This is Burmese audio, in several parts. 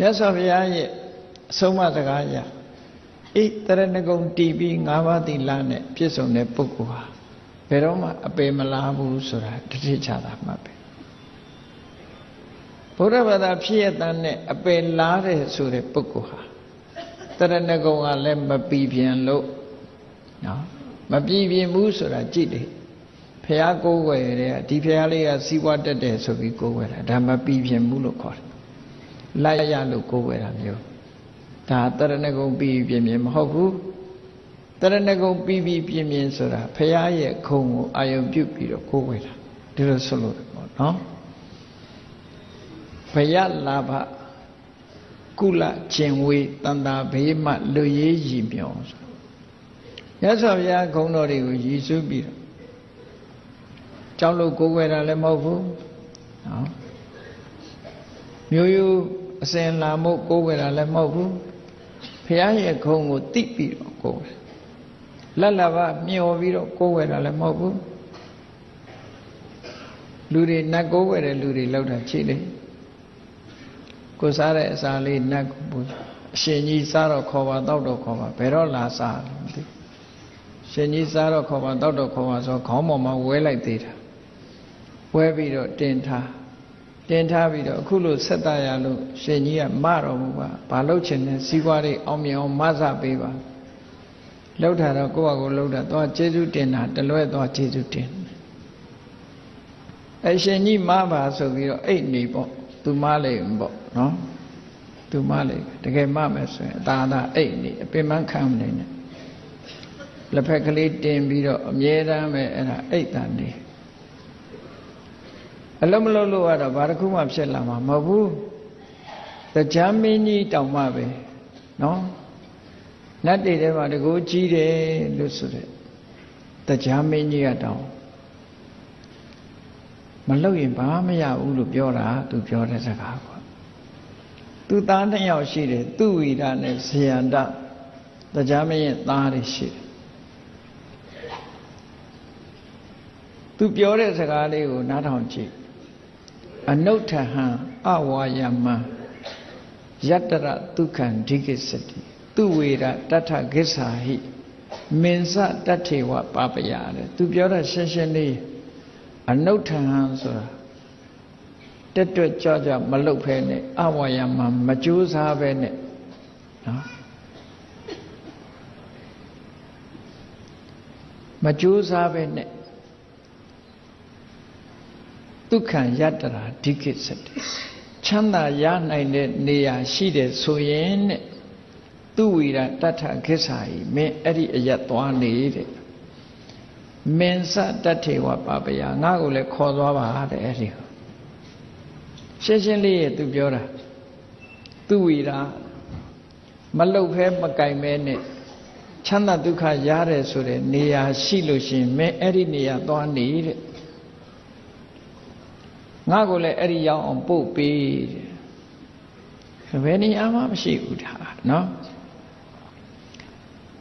မြတ်စွာဘုရားရဲ့အဆုံးအမစကားအရဣတရဏဂုံတီးပြီး၅ပါးသီလနဲ့ပြည့်စုံတဲ့ပုဂ္ဂိုလ်ဟာဘယ်တော့မှအပေမလားဘူးဆိုတာတတိချတာမှတ်ပဲဘုရားဘာသာဖြစ်ရတဲ့နဲ့အပေလားတဲ့ဆိုတဲ့ပုဂ္ဂိုလ်ဟာတရဏဂုံကလည်းမပြီးပြန်လို့နော်မပြီးပြင်းဘူးဆိုတာကြည့်လေဖះကိုးွယ်တဲ့ဒီဖះလေးကစီးပွားတက်တယ်ဆိုပြီးကိုးွယ်တာဒါမပြီးပြင်းဘူးလို့ခေါ်တယ် လိုက်ရလို့ကိုးွယ်တာမျိုးဒါတရဏဂုံပြီးပြင်းပြင်းမဟုတ်ဘူးတရဏဂုံပြီးပြီးပြင်းပြင်းဆိုတာဖះရဲ့ခုံကိုအာယုံပြုတ်ပြီးတော့ကိုးွယ်တာဒီလိုဆိုလို့ပေါ့နော်ဘယလာဘကုလကျင်ဝေတန်တာဘေးမှလူရေးရည်မြော်ဆိုရသော်ဘုရားဂုံတော်တွေကိုရည်စူးပြီးတော့ကြောက်လို့ကိုးကွယ်တာလည်းမဟုတ်ဘူးနော်မျိုးရိုး အစဉ်လာမို့ကိုးကွယ်တာလည်းမဟုတ်ဘူးဘုရားရဲ့ဂုံကိုတိပြီးတော့ကိုးကွယ်လက်လဘမျောပြီးတော့ကိုးကွယ်တာလည်းမဟုတ်ဘူးလူတွေနတ်ကိုးကွယ်တဲ့လူတွေလောက်တာချိလေကိုစားတဲ့အစာလေးနတ်ကိုပူအရှင်ကြီးစားတော့ခေါ်ပါတောက်တော့ခေါ်ပါဘယ်တော့လာစားလဲမသိရှင်ကြီးစားတော့ခေါ်ပါတောက်တော့ခေါ်ပါဆိုခေါင်းပေါ်မှာဝဲလိုက်သေးတာဝဲပြီးတော့တင်ထား တင်ထားပြီးတော့အခုလို့ဆက်တရလို့ရှင်ကြီးကမတော်မူပါဘာလို့ချင်လဲစီးပွားရေးအောင်မြင်အောင်မဆပေးပါလောက်တာတော့ကိုယ့်ဟာကိုယ်လောက်တာသွားကျေးဇူးတင်တာတလွဲ့သွားကျေးဇူးတင်အရှင်ကြီးမပါဆိုပြီးတော့အိတ်နေပေါ့သူမလိုက်ပေါ့နော်သူမလိုက်တကယ်မမယ်ဆိုရင်အသာသာအိတ်နေအပင်မခံမနေနဲ့လက်ဖက်ကလေးတင်ပြီးတော့အမြဲတမ်းပဲအဲ့ဒါအိတ်တန်နေ အလုံးမလုံးလို့ကတော့ဘာတစ်ခုမှဖြစ်လာမှာမဟုတ်ဘူးတရားမင်းကြီးတောင်မှပဲနော်နတ်တွေထဲမှာတကူကြီးတယ်လို့ဆိုတဲ့တရားမင်းကြီးကတောင်မလုပ်ရင်ဘာမရဘူးလို့ပြောတာသူပြောတဲ့စကားကွာသူသားနှစ်ယောက်ရှိတယ်သူဝီရနဲ့ဇယန္တတရားမင်းသားတွေရှိတယ်သူပြောတဲ့စကားလေးကိုနားထောင်ကြည့် အနုဋ္ဌဟံအဝါယမံယတရဒုက္ခံဒိကိစတိသူဝေရတထကိစ္ဆာဟိမင်္စတထေဝပပယတဲ့သူပြောတာရှင်းရှင်းလေးအနုဋ္ဌဟံဆိုတာတက်တွက်ကြကြမလုတ်ဖဲနဲ့အဝါယမံမကြိုးစားပဲနဲ့နော်မကြိုးစားပဲနဲ့ ဒုက္ခံယတ္တရာဒိကိစတိချမ်းသာရနိုင်တဲ့နေရာရှိတယ်ဆိုရင်တဲ့သူဝီရတထခိစ္ဆာဤမင်းအဲ့ဒီအရက်သွားနေတဲ့မင်းစတထေဝပပယငါ့ကိုလည်းခေါ်သွားပါတဲ့အဲ့ဒီရှင်းရှင်းလေးရဲ့သူပြောတာသူဝီရမလုတ်ဖဲမကင်မဲနဲ့ချမ်းသာဒုက္ခရတယ်ဆိုတဲ့နေရာရှိလို့ရှင်မင်းအဲ့ဒီနေရာသွားနေတဲ့ ငါကိုလည်းအဲ့ဒီရောက်အောင်ပို့ပေးတဲ့ဘယ်နေရာမှမရှိဘူးဒါနော်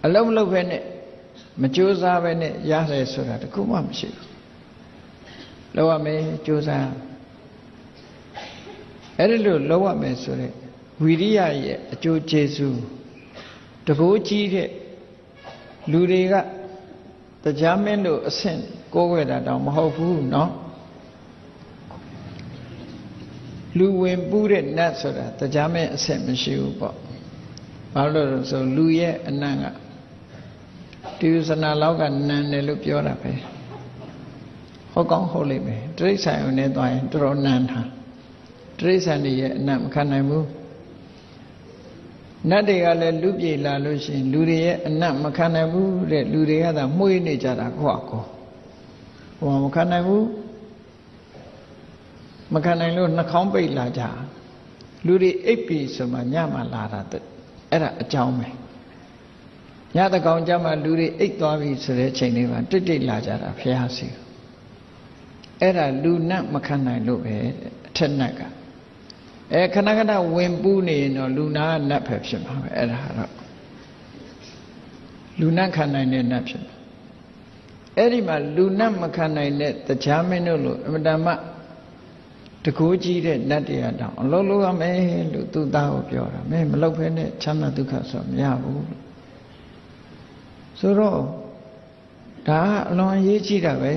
အလုံးမလုံးပဲနဲ့မကြိုးစားပဲနဲ့ရတယ်ဆိုတာတခုမှမရှိဘူးလောက်ရမယ်ကြိုးစားအဲ့ဒီလိုလောက်ရမယ်ဆိုတဲ့ဝီရိယရဲ့အကျိုးကျေးဇူးတကိုးကြီးတဲ့လူတွေကတရားမင်းတို့အဆင့်ကိုးွယ်တာတောင်မဟုတ်ဘူးเนาะ လူဝင်ပူးတဲ့နတ်ဆိုတာတရားမဲ့အဆက်မရှိဘူးပေါ့ဘာလို့လဲဆိုလူရဲ့အနံ့ကတိရစ္ဆနာလောက်ကနံတယ်လို့ပြောတာပဲဟုတ်ကောင်းဟုတ်လိမ့်မယ်တိရစ္ဆာန်ုံနဲ့သွားရင်တော်တော်နံတာတိရစ္ဆာန်တွေရဲ့အနံ့မခံနိုင်ဘူးနတ်တွေကလည်းလူပြေလာလို့ရှိရင်လူတွေရဲ့အနံ့မခံနိုင်ဘူးတဲ့လူတွေကသာမှုေးနေကြတာကိုယ့်အကောဟိုမခံနိုင်ဘူး မခံနိုင်လို့နှာခေါင်းပိတ်လာကြလူတွေအိပ်ပြီဆိုမှညမှလာတာအဲ့ဒါအကြောင်းပဲညတကောင်ကြမှာလူတွေအိပ်သွားပြီဆိုတဲ့ချိန်လေးမှာတိတ်တိတ်လာကြတာဖះစီအဲ့ဒါလူနတ်မခံနိုင်လို့ပဲအထက်နတ်ကအဲခဏခဏဝင်ပူးနေရင်တော့လူနာကနတ်ပဲဖြစ်မှာပဲအဲ့ဒါတော့လူနတ်ခံနိုင်တဲ့နတ်ဖြစ်မှာအဲ့ဒီမှာလူနတ်မခံနိုင်တဲ့တရားမင်းတို့လို့အမတမ တကိုးကြီးတဲ့နတ်တရားတောင်အလုံးလုံးရမယ်လို့သူသားကိုပြောတာမင်းမလုပ်ဖဲနဲ့ချမ်းသာဒုက္ခဆိုမရဘူးလို့ဆိုတော့ဒါကအလွန်ရေးကြည့်တာပဲ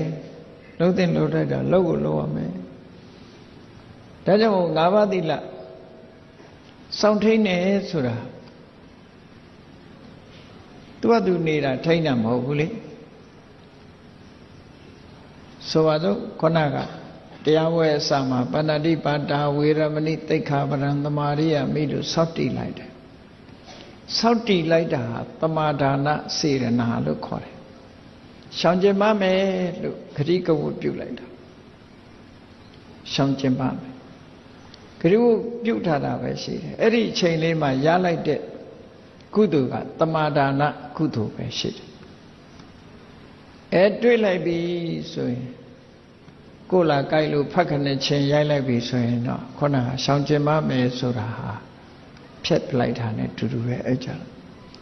လုံးတဲ့လုံးတဲ့တာလောက်ကိုလောက်ရမယ်ဒါကြောင့်ငါးပါးသီလစောင့်ထိန်နေဆိုတာသူကသူနေတာထိန်တာမဟုတ်ဘူးလေဆိုပါတော့ခုနက တရားဝဲအစမှာပဏ္ဏတိပါတာဝေရမဏိတိခါပရံသမာရိယမိလို့စောင့်တည်လိုက်တယ်စောင့်တည်လိုက်တာဟာတမာဒါနစေရနာလို့ခေါ်တယ်ရှောင်ကျင်ပါမယ်လို့ခတိကဝတ်ပြုလိုက်တာရှောင်ကျင်ပါမယ်ခတိဝတ်ပြုထားတာပဲရှိတယ်အဲ့ဒီအချိန်လေးမှာရလိုက်တဲ့ကုသိုလ်ကတမာဒါနကုသိုလ်ပဲရှိတယ်အဲတွေ့လိုက်ပြီဆိုရင် ကိုလာကြိုက်လို့ဖက်ခနဲ့ချင်းရိုက်လိုက်ပြီဆိုရင်တော့ခုနကရှောင်ကျင်မမယ်ဆိုတာဟာဖြတ်လိုက်တာနဲ့တူတူပဲအဲ့ကြ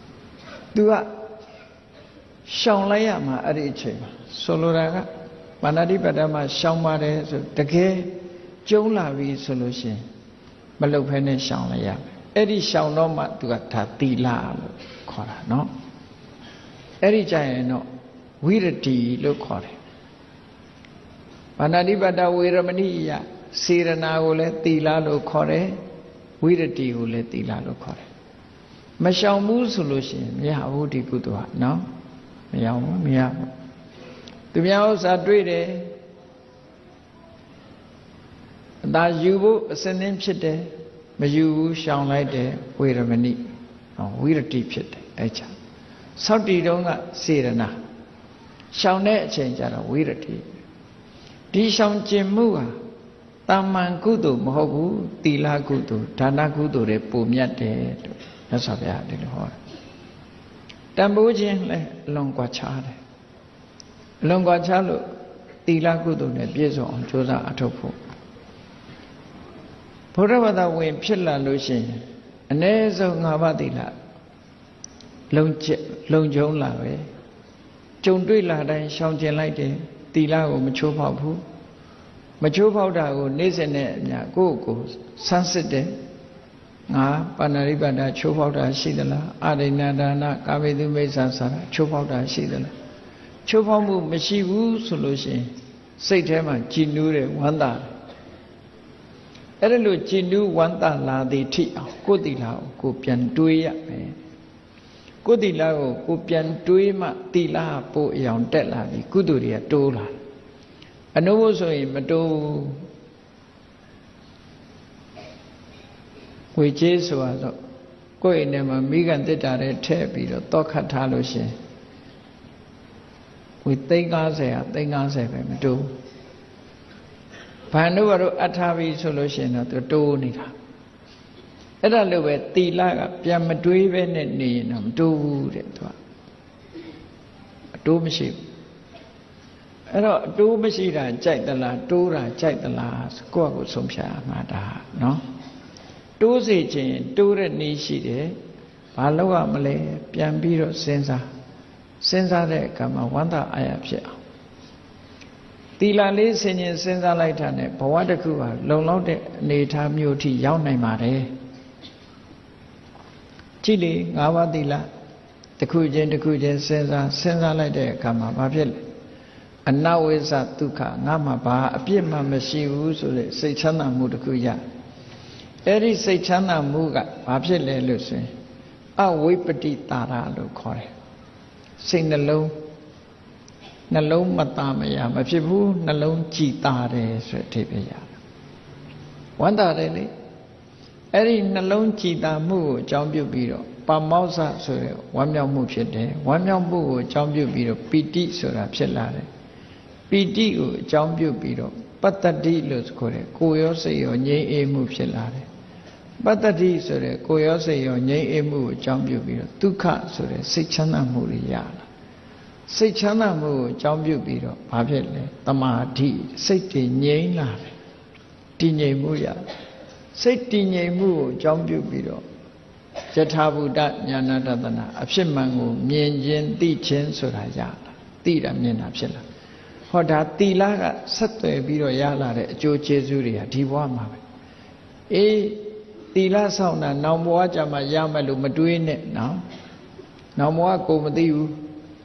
။ तू ကရှောင်လိုက်ရမှာအဲ့ဒီအချိန်မှာဆိုလိုတာကမန္တတိပတ္တမရှောင်ပါတယ်ဆိုတကယ်ကျုံလာပြီဆိုလို့ရှင်မလုတ်ဖဲနဲ့ရှောင်လိုက်ရမယ်။အဲ့ဒီရှောင်တော့မှ तू ကဒါသီလလို့ခေါ်တာနော်။အဲ့ဒီကြရင်တော့ဝိရတိလို့ခေါ်တယ် ဘာနာတိပတ္တဝေရမဏိယစေရနာကိုလည်းသီလလို့ခေါ်တယ်ဝိရတိကိုလည်းသီလလို့ခေါ်တယ်မရှောင်ဘူးဆိုလို့ရှိရင်မရဘူးဒီကုသိုလ်ဟာနော်မရဘူးမရဘူးသူများဥစ္စာတွေ့တယ်အသာယူဖို့အစင်းသင်းဖြစ်တယ်မယူဘူးရှောင်လိုက်တယ်ဝေရမဏိဝိရတိဖြစ်တယ်အဲ့ချာသောက်တီတုံးကစေရနာရှောင်တဲ့အချိန်ကျတော့ဝိရတိ ဒီရှောင်ကျင်မှုဟာတာမန်ကုသိုလ်မဟုတ်ဘူးသီလကုသိုလ်ဒါနကုသိုလ်တွေပုံမြတ်တယ်လို့မြတ်စွာဘုရားဒီလိုဟောတယ်တန်ဖိုးခြင်းလည်းအလွန်ကွာခြားတယ်အလွန်ကွာခြားလို့သီလကုသိုလ်နဲ့ပြည့်စုံအောင်ကြိုးစားအထောက်ဖို့ဘုရားဘာသာဝင် ဖြစ်လာလို့ရှိရင်အ ਨੇ ဆုံး၅ပါးသီလလုံကျလုံကျုံလာပဲကြုံတွေ့လာတိုင်းရှောင်ကျင်လိုက်တယ် တီလာကိုမချိုးဖောက်ဘူးမချိုးဖောက်တာကိုနေ့စဉ်နဲ့အများကိုယ့်ကိုဆန်းစစ်တယ်ငါပါဏာရိပတ္တချိုးဖောက်တာရှိသလားအာရိဏဒါနကာမေတုမိစ္ဆာစာချိုးဖောက်တာရှိသလားချိုးဖောက်မှုမရှိဘူးဆိုလို့ရှိရင်စိတ်ထဲမှာကြည်နူးတယ်ဝမ်းသာတယ်အဲ့ဒါလို့ကြည်နူးဝမ်းသာလာသည်ထိအောင်ကိုယ်တီလာကိုကိုပြန်တွေးရမယ် ကိုယ်တီလာကိုကိုပြန်တွေးမှတီလာပို့အယောင်တက်လာပြီကုသိုလ်တွေကတိုးလာအနုဘုဆိုရင်မတိုးဝေကျေးဆိုတော့ကိုယ့်အိမ်ထဲမှာမိကန်တစ်တာတဲ့ထည့်ပြီးတော့တောက်ခတ်ထားလို့ရှင်ဝေသိန်း90ဟာသိန်း90ပဲမတိုးဘာလို့ကတော့အထားပြီးဆိုလို့ရှင်တော့သူတိုးနေတာ အဲ့ဒါလို့ပဲတီလကပြန်မတွေးပဲနဲ့နေရင်တော့မတိုးဘူးတဲ့သူကအတိုးမရှိဘူးအဲ့တော့အတိုးမရှိတာကြိုက်သလားတိုးတာကြိုက်သလားကိုယ့်အကိုဆုံးဖြတ်ရမှာဒါနော်တိုးစေခြင်းတိုးတဲ့နည်းရှိတယ်ဘာလို့ရမလဲပြန်ပြီးတော့စဉ်းစားစဉ်းစားတဲ့အခါမှာဝမ်းသာအာရဖြစ်အောင်တီလာလေးဆင်ញင်စဉ်းစားလိုက်တာနဲ့ဘဝတစ်ခုဟာလုံလောက်တဲ့အနေအထားမျိုးထိရောက်နိုင်ပါတယ် ကြည့်လေ၅ပါးသီလတစ်ခုချင်းတစ်ခုချင်းစဉ်းစားစဉ်းစားလိုက်တဲ့အခါမှာဘာဖြစ်လဲအနဝိဇ္ဇဒုက္ခငါမှဘာအပြစ်မှမရှိဘူးဆိုတဲ့စိတ်ချမ်းသာမှုတစ်ခုရအဲ့ဒီစိတ်ချမ်းသာမှုကဘာဖြစ်လဲလို့ဆိုရင်အဝိပတိတာရလို့ခေါ်တယ်စိတ်နှလုံးနှလုံးမသားမရမဖြစ်ဘူးနှလုံးကြည်တာတယ်ဆိုတဲ့အဓိပ္ပာယ်ရတယ်ဝမ်းသာတယ်လေ အဲ့ဒီနှလုံးကြည်တာမှုကိုအကြောင်းပြုပြီးတော့ပါမောဇ္ဇဆိုတဲ့ဝမ်းမြောက်မှုဖြစ်တယ်ဝမ်းမြောက်မှုကိုအကြောင်းပြုပြီးတော့ပီတိဆိုတာဖြစ်လာတယ်ပီတိကိုအကြောင်းပြုပြီးတော့ပတ္တတိလို့ခေါ်တယ်ကိုရောစိတ်ရောငြိမ်းအေးမှုဖြစ်လာတယ်ပတ္တတိဆိုတဲ့ကိုရောစိတ်ရောငြိမ်းအေးမှုကိုအကြောင်းပြုပြီးတော့ဒုက္ခဆိုတဲ့စိတ်ချမ်းသာမှုတွေရလာစိတ်ချမ်းသာမှုကိုအကြောင်းပြုပြီးတော့ဘာဖြစ်လဲတမာတိစိတ်တည်ငြိမ်းလာတယ်တည်ငြိမ်မှုရတယ် စိတ်တည်ငြိမ်မှုကိုအကြောင်းပြုပြီးတော့ယထာဘူတညာနာတဒနာအဖြစ်မှန်ကိုမြင်ခြင်းသိခြင်းဆိုတာရလာသိတာမြင်တာဖြစ်လာဟောဒါတီလာကဆက်သွယ်ပြီးတော့ရလာတဲ့အကျိုးကျေးဇူးတွေကဒီဘဝမှာပဲအေးတီလာဆောင်တာနောင်ဘဝကြမှာရမယ်လို့မတွေးနဲ့နော်နောင်ဘဝကိုမသိဘူး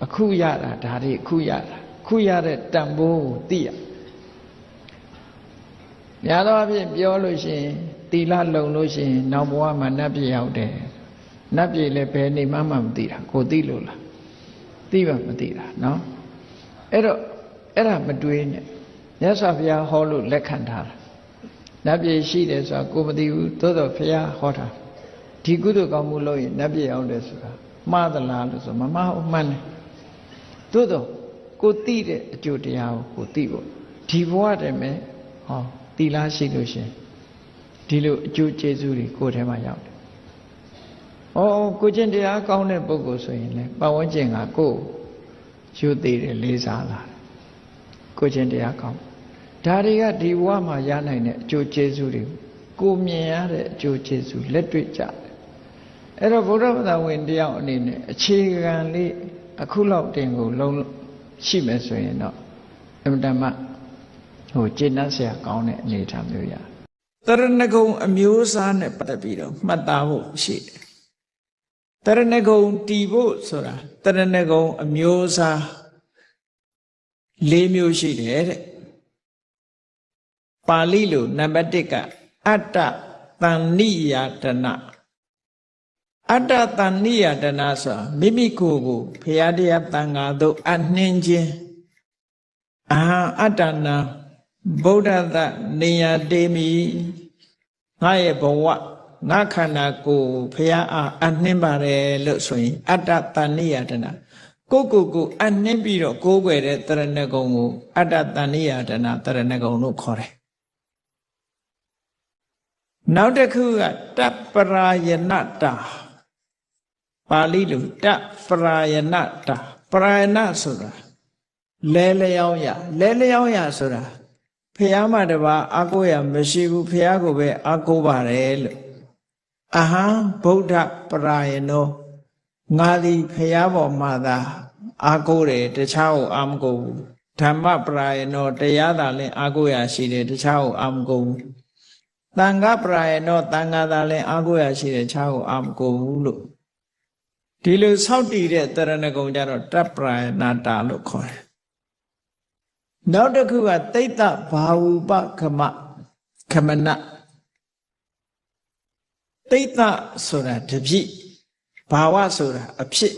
အခုရတာဒါတွေအခုရတာအခုရတဲ့တန်ဖိုးကိုသိရများသောအားဖြင့်ပြောလို့ရှိရင် တီလာလုံလို့ရှိရင်နောင်ဘဝမှာနတ်ပြည်ရောက်တယ်နတ်ပြည်လည်းဘယ်နေမှမမသိတာကိုသိလို့လားသိပါမသိတာနော်အဲ့တော့အဲ့ဒါမတွေးနဲ့မြတ်စွာဘုရားဟောလို့လက်ခံထားတာနတ်ပြည်ရှိတယ်ဆိုတာကိုမသိဘူးသို့တော့ဘုရားဟောတာဒီကုသိုလ်ကောင်းမှုလုပ်ရင်နတ်ပြည်ရောက်တယ်ဆိုတာမှားသလားလို့ဆိုမမှားဘူးမှန်တယ်သို့တော့ကိုသိတဲ့အကျိုးတရားကိုကိုသိဖို့ဒီဘဝတည်းမဲ့ဟောတီလားရှိလို့ရှင် ဒီလိုအကျိုးကျေးဇူးတွေကိုယ်ထဲမှာရောက်တယ်။ဩကိုကျင့်တရားကောင်းတဲ့ပုဂ္ဂိုလ်ဆိုရင်လည်းပတ်ဝန်းကျင်ကကိုယ်ယူသေးတယ်လေးစားလာတယ်။ကိုကျင့်တရားကောင်းဒါတွေကဒီဘဝမှာရနိုင်တဲ့အကျိုးကျေးဇူးတွေကိုမြင်ရတဲ့အကျိုးကျေးဇူးလက်တွေ့ကြတယ်။အဲ့တော့ဗုဒ္ဓဘာသာဝင်တယောက်အနေနဲ့အခြေခံလေးအခုလောက်တင်ကိုလုံးရှိမယ်ဆိုရင်တော့အမှန်တမ်းဟိုကျင့်တတ်ဆရာကောင်းတဲ့အနေအထားမျိုးရတ ရဏဂုံအမျိုးအစားနဲ့ပတ်သက်ပြီးတော့မှတ်သားဖို့ရှိတယ်တရဏဂုံတီဖို့ဆိုတာတရဏဂုံအမျိုးအစား၄မျိုးရှိတယ်တဲ့ပါဠိလိုနံပါတ်1ကအတ္တတန်နိယတနာအတ္တတန်နိယတနာဆိုတာမိမိကိုယ်ကိုဖရာတရားတန်ဃာတို့အနှင်းခြင်းအာအတ္တနာ ဗုဒ္ဓသနေယတေမီငါရဲ့ဘဝငါခန္ဓာကိုယ်ဖရာအားအနှင်းပါတယ်လို့ဆိုရင် အတ္တတဏိယတနာကိုကိုကိုအနှင်းပြီးတော့ကိုးကွယ်တဲ့တရဏဂုံကိုအတ္တတဏိယတနာတရဏဂုံလို့ခေါ်တယ်နောက်တစ်ခုကတပရာယနတာပါဠိလိုတပရာယနတာပရာယနဆိုတာလဲလျောင်းရလဲလျောင်းရဆိုတာ ဖះမတပါအာကိုရမရှိဘူးဖះကိုပဲအာကိုပါတယ်လို့အဟံဗုဒ္ဓပရာယနောငါသည်ဖះပေါ်မှာသာအာကိုတယ်တခြားကိုအာမကိုဘူးဓမ္မပရာယနောတရားသာလင်အာကိုရရှိတယ်တခြားကိုအာမကိုဘူးတန်ခါပရာယနောတန်ခါသာလင်အာကိုရရှိတယ်တခြားကိုအာမကိုဘူးလို့ဒီလိုဆောက်တည်တဲ့တရဏဂုံကြတော့တပ္ပရာယနာတာလို့ခေါ်တယ် နောက်တစ်ခုကတိတ်တဘာဝုပခမခမနတိတ်တဆိုတာတပြိဘာဝဆိုတာအဖြစ်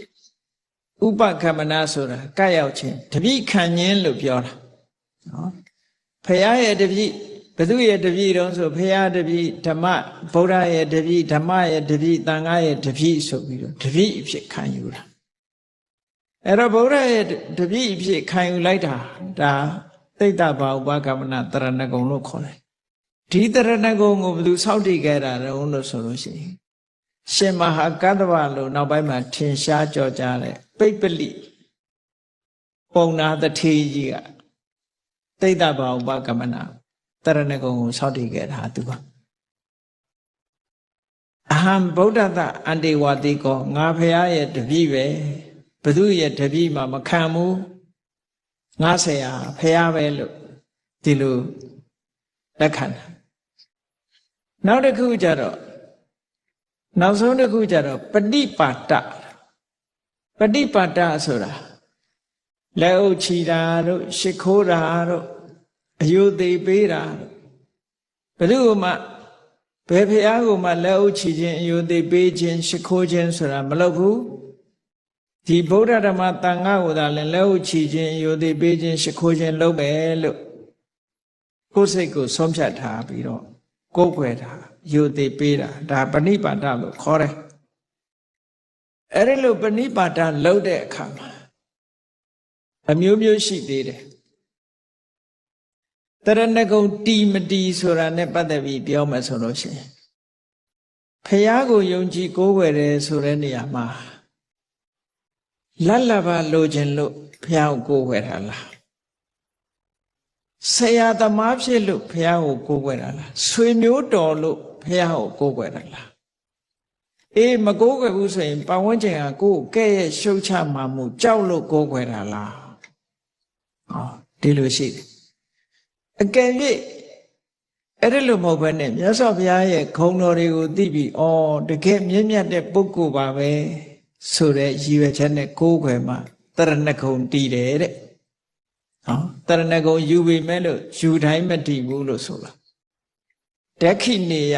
ဥပခမနာဆိုတာကပ်ရောက်ခြင်းတပြိခံခြင်းလို့ပြောတာနော်ဖရာရဲ့တပြိဘသူရဲ့တပြိတုံးဆိုဖရာတပြိဓမ္မဗုဒ္ဓရဲ့တပြိဓမ္မရဲ့တပြိသံဃာရဲ့တပြိဆိုပြီးတော့တပြိအဖြစ်ခံယူတာ အဲ့တော့ဗုဒ္ဓရဲ့တပည့်အဖြစ်ခံယူလိုက်တာဒါသိတ္တဘာဥပကမ္မနာတရဏဂုံလို့ခေါ်တယ်ဒီတရဏဂုံကိုဘယ်သူစောင့်တည်ခဲ့တာလဲလို့ဆိုလို့ရှိရင်ရှင်မဟာကတ္တဗလို့နောက်ပိုင်းမှာထင်ရှားကြော်ကြားတဲ့ပိပလိပုံနာတထေကြီးကသိတ္တဘာဥပကမ္မနာတရဏဂုံကိုစောင့်တည်ခဲ့တာသူကအဟံဗုဒ္ဓတအန္တေဝတိကောငါဖရာရဲ့တပည့်ပဲဘ သူရဲ့တပည့်မှမခံဘူးငါဆရာဖះပဲလို့ဒီလိုလက်ခံတာနောက်တစ်ခုကျတော့နောက်ဆုံးတစ်ခုကျတော့ပฏิပါတပฏิပါတဆိုတာလက်အုပ်ချီတာတို့ရှ िख ိုးတာတို့အယုသေးပေးတာဘယ်သူမှဘယ်ဖះကိုမှလက်အုပ်ချီခြင်းအယုသေးပေးခြင်းရှ िख ိုးခြင်းဆိုတာမလုပ်ဘူး ဒီဗုဒ္ဓဓမ္မတန်ခါကိုသာလည်းလက်ဟုတ်ချီခြင်းယိုသိပေးခြင်းရှိခိုးခြင်းလုပ်မယ်လို့ကိုယ်စိတ်ကိုဆုံးဖြတ်ထားပြီးတော့ကိုယ်ွယ်တာယိုသိပေးတာဒါပဏိပါဒလို့ခေါ်တယ်အဲ့ဒီလိုပဏိပါဒလုပ်တဲ့အခါမှာအမျိုးမျိုးရှိသေးတယ်တရဏဂုံတီမတီဆိုတာနဲ့ပတ်သက်ပြီးပြောမယ်ဆိုလို့ရှိရင်ဖះကိုယုံကြည်ကိုးကွယ်တယ်ဆိုတဲ့နေရာမှာ လတ်လပါလိုခြင်းလို့ဘုရားကိုကိုးကွယ်တာလားဆရာသမားဖြစ်လို့ဘုရားကိုကိုးကွယ်တာလားဆွေမျိုးတော်လို့ဘုရားကိုကိုးကွယ်တာလားအေးမကိုးကွယ်ဘူးဆိုရင်ပတ်ဝန်းကျင်ကကိုယ်ကဲ့ရဲ့ရှုတ်ချမှမှုကြောက်လို့ကိုးကွယ်တာလားဟောဒီလိုရှိတယ်အကယ်၍အဲ့ဒီလိုမဟုတ်ဘဲနဲ့မြတ်စွာဘုရားရဲ့ခုံတော်တွေကိုသိပြီးဩတကယ်မြင့်မြတ်တဲ့ပုဂ္ဂိုလ်ပါပဲ ဆိုတဲ့ရည်ရွယ်ချက်နဲ့ကိုးကွယ်မှတရဏဂုံတည်တယ်တဲ့ဟောတရဏဂုံယူပြီမဲ့လို့ယူတိုင်းမတည်ဘူးလို့ဆိုတာဒက္ခိနေယ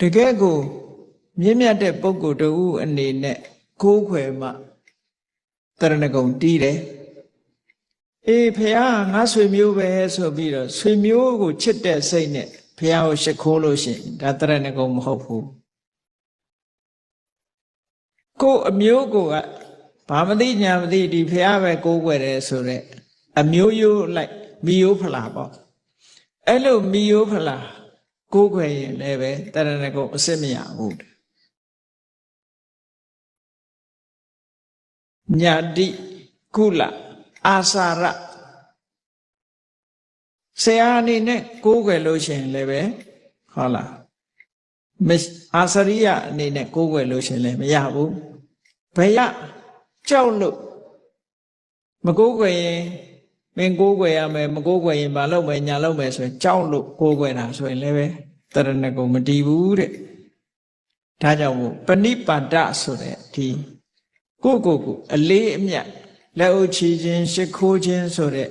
တကယ်ကို မြင့်မြတ်တဲ့ပုဂ္ဂိုလ်တူအနေနဲ့ကိုးခွယ်မှတရဏဂုံတီးတယ်အေးဖះငါဆွေမျိုးပဲဆိုပြီးတော့ဆွေမျိုးကိုချစ်တဲ့စိတ်နဲ့ဖះကိုရှ िख ိုးလို့ရှိရင်ဒါတရဏဂုံမဟုတ်ဘူး ကိုယ်အမျိုးကိုကဘာမသိညာမသိဒီဖះပဲကိုးကွယ်တယ်ဆိုတော့အမျိုးရိုးလိုက်မိယိုးဖလာပေါ့အဲ့လိုမိယိုးဖလာကိုးကွယ်ရင်လည်းပဲတရဏဂုံအစစ်မရဘူးညာတိကုလအာစာရဆရာအနေနဲ့ကိုးကွယ်လို့ရှိရင်လည်းပဲဟုတ်လားမအာစရိယအနေနဲ့ကိုးကွယ်လို့ရှိရင်လည်းမရဘူး ဘယ်ရကြောက်လို့မကိုးကွယ်ရင်မင်းကိုးကွယ်ရမယ်မကိုးကွယ်ရင်မလုပ်မယ်ညာလုပ်မယ်ဆိုရင်ကြောက်လို့ကိုးကွယ်တာဆိုရင်လည်းပဲတရဏဂုံမတည်ဘူးတဲ့ဒါကြောင့်မို့ပဏိပါဒဆိုတဲ့ဒီကိုယ့်ကိုယ်ကိုအလေးအမြတ်လက်အုပ်ချီခြင်းရှ िख ိုးခြင်းဆိုတဲ့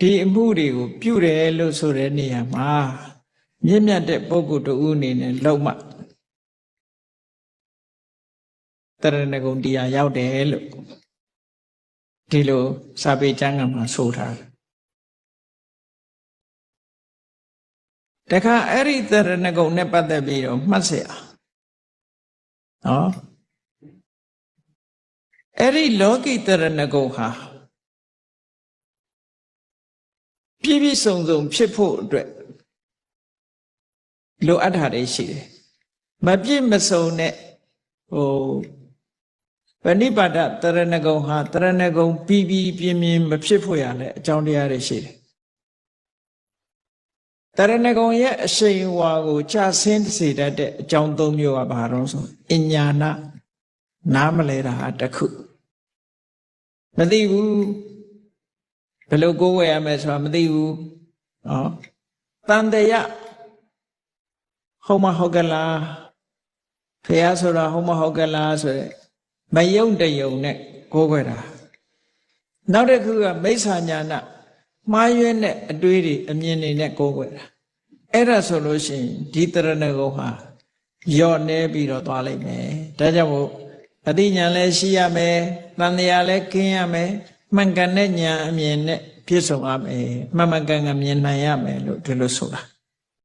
ဒီအမှုတွေကိုပြုတယ်လို့ဆိုတဲ့နေရာမှာမြင့်မြတ်တဲ့ပုဂ္ဂိုလ်တူအနေနဲ့လုံးမ တရဏဂုံတရားရောက်တယ်လို့ဒီလိုစာပေကျမ်းကမှာဆိုထားတယ်တခါအဲ့ဒီတရဏဂုံနဲ့ပတ်သက်ပြီးတော့မှတ်เสียနော်အဲ့ဒီလောကိတရဏဂုံဟာပြည့်ပြည့်စုံစုံဖြစ်ဖို့အတွက်လိုအပ်တာတွေရှိတယ်မပြည့်မစုံတဲ့ဟို ပဏိပါဒတရဏဂုံဟာတရဏဂုံပြီးပြီးပြင်းပြင်းမဖြစ်ဖို့ရလဲအကြောင်းတရားတွေရှိတယ်တရဏဂုံရဲ့အရှိန်ဝါကိုခြာဆင်းစေတတ်တဲ့အကြောင်း၃မျိုးကဘာတော့ဆိုအညာနာနားမလဲတာတခုမသိဘူးဘယ်လိုကိုးဝယ်ရမယ်ဆိုတာမသိဘူးဟောတန်တရာဟုတ်မဟုတ်ကလားဖះဆိုတာဟုတ်မဟုတ်ကလားဆိုရယ် မယုံတယုံနဲ့ကိုးခွဲတာနောက်တစ်ခုကမိစ္ဆာညာနာမှားယွင်းတဲ့အတွေးတွေအမြင်တွေနဲ့ကိုးခွဲတာအဲ့ဒါဆိုလို့ရှိရင်ဒီတရဏဂုံဟာယော့နေပြီးတော့သွားလိမ့်မယ်ဒါကြောင့်မို့အသိဉာဏ်လည်းရှိရမယ်တန်တရားလည်းကင်းရမယ်မှန်ကန်တဲ့ဉာဏ်အမြင်နဲ့ပြည့်စုံရမယ်မှန်မှန်ကန်ကန်မြင်နိုင်ရမယ်လို့ဒီလိုဆိုတာ